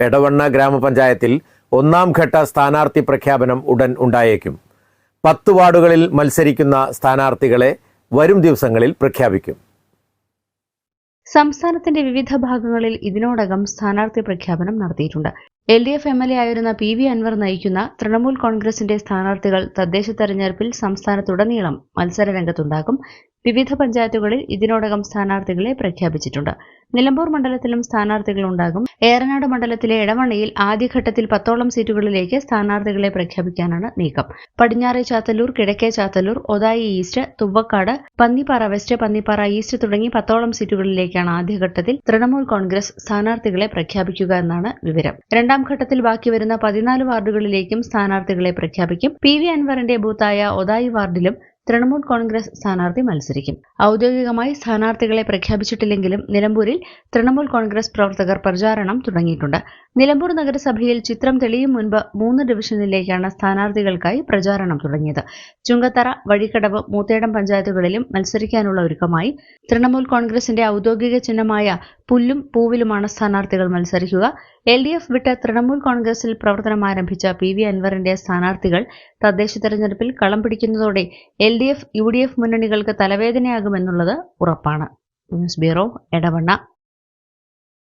എടവണ്ണ ഗ്രാമപഞ്ചായത്തിൽ ഒന്നാം ഘട്ട സ്ഥാനാർത്ഥി പ്രഖ്യാപനം ഉടൻ ഉണ്ടായേക്കും. പത്ത് വാർഡുകളിൽ മത്സരിക്കുന്ന സ്ഥാനാർത്ഥികളെ വരും ദിവസങ്ങളിൽ പ്രഖ്യാപിക്കും. സംസ്ഥാനത്തിന്റെ വിവിധ ഭാഗങ്ങളിൽ ഇതിനോടകം സ്ഥാനാർത്ഥി പ്രഖ്യാപനം നടത്തിയിട്ടുണ്ട്. L D F M L A ആയിരുന്ന പി വി അൻവർ നയിക്കുന്ന തൃണമൂൽ കോൺഗ്രസിന്റെ സ്ഥാനാർത്ഥികൾ തദ്ദേശ തെരഞ്ഞെടുപ്പിൽ സംസ്ഥാനത്തുടനീളം മത്സര രംഗത്തുണ്ടാകും വിവിധ പഞ്ചായത്തുകളിൽ ഇതിനോടകം സ്ഥാനാർത്ഥികളെ പ്രഖ്യാപിച്ചിട്ടുണ്ട്. നിലമ്പൂർ മണ്ഡലത്തിലും സ്ഥാനാർത്ഥികൾ ഉണ്ടാകും. ഏറനാട് മണ്ഡലത്തിലെ ഇടവണ്ണയിൽ ആദ്യഘട്ടത്തിൽ പത്തോളം സീറ്റുകളിലേക്ക് സ്ഥാനാർത്ഥികളെ പ്രഖ്യാപിക്കാനാണ് നീക്കം. പടിഞ്ഞാറെ ചാത്തല്ലൂർ കിഴക്കേ Chathalloor Othayi east Thuvvakkad Pannippara west Pannippara east തുടങ്ങി പത്തോളം സീറ്റുകളിലേക്കാണ് ആദ്യഘട്ടത്തിൽ തൃണമൂൽ കോൺഗ്രസ് സ്ഥാനാർത്ഥികളെ പ്രഖ്യാപിക്കുക എന്നാണ് വിവരം. രണ്ടാം ഘട്ടത്തിൽ ബാക്കി വരുന്ന പതിനാല് വാർഡുകളിലേക്കും സ്ഥാനാർത്ഥികളെ പ്രഖ്യാപിക്കും. പി വി അൻവറിന്റെ ബൂത്തായ ഒതായി വാർഡിലും തൃണമൂൽ കോൺഗ്രസ് സ്ഥാനാർത്ഥി മത്സരിക്കും. ഔദ്യോഗികമായി സ്ഥാനാർത്ഥികളെ പ്രഖ്യാപിച്ചിട്ടില്ലെങ്കിലും നിലമ്പൂരിൽ തൃണമൂൽ കോൺഗ്രസ് പ്രവർത്തകർ പ്രചാരണം തുടങ്ങിയിട്ടുണ്ട്. നിലമ്പൂർ നഗരസഭയിൽ ചിത്രം തെളിയും മുൻപ് മൂന്ന് ഡിവിഷനിലേക്കാണ് സ്ഥാനാർത്ഥികൾക്കായി പ്രചാരണം തുടങ്ങിയത്. ചുങ്കത്തറ വഴിക്കടവ് മൂത്തേടം പഞ്ചായത്തുകളിലും മത്സരിക്കാനുള്ള ഒരുക്കമായി തൃണമൂൽ കോൺഗ്രസിന്റെ ഔദ്യോഗിക ചിഹ്നമായ പുല്ലും പൂവിലുമാണ് സ്ഥാനാർത്ഥികൾ മത്സരിക്കുക. എൽ ഡി എഫ് വിട്ട് തൃണമൂൽ കോൺഗ്രസിൽ പ്രവർത്തനം ആരംഭിച്ച പി വി അൻവറിന്റെ സ്ഥാനാർത്ഥികൾ തദ്ദേശ തെരഞ്ഞെടുപ്പിൽ കളം പിടിക്കുന്നതോടെ L D F U D F മുന്നണികൾക്ക് തലവേദനയാകുമെന്നുള്ളത് ഉറപ്പാണ്. News bureau Edavanna.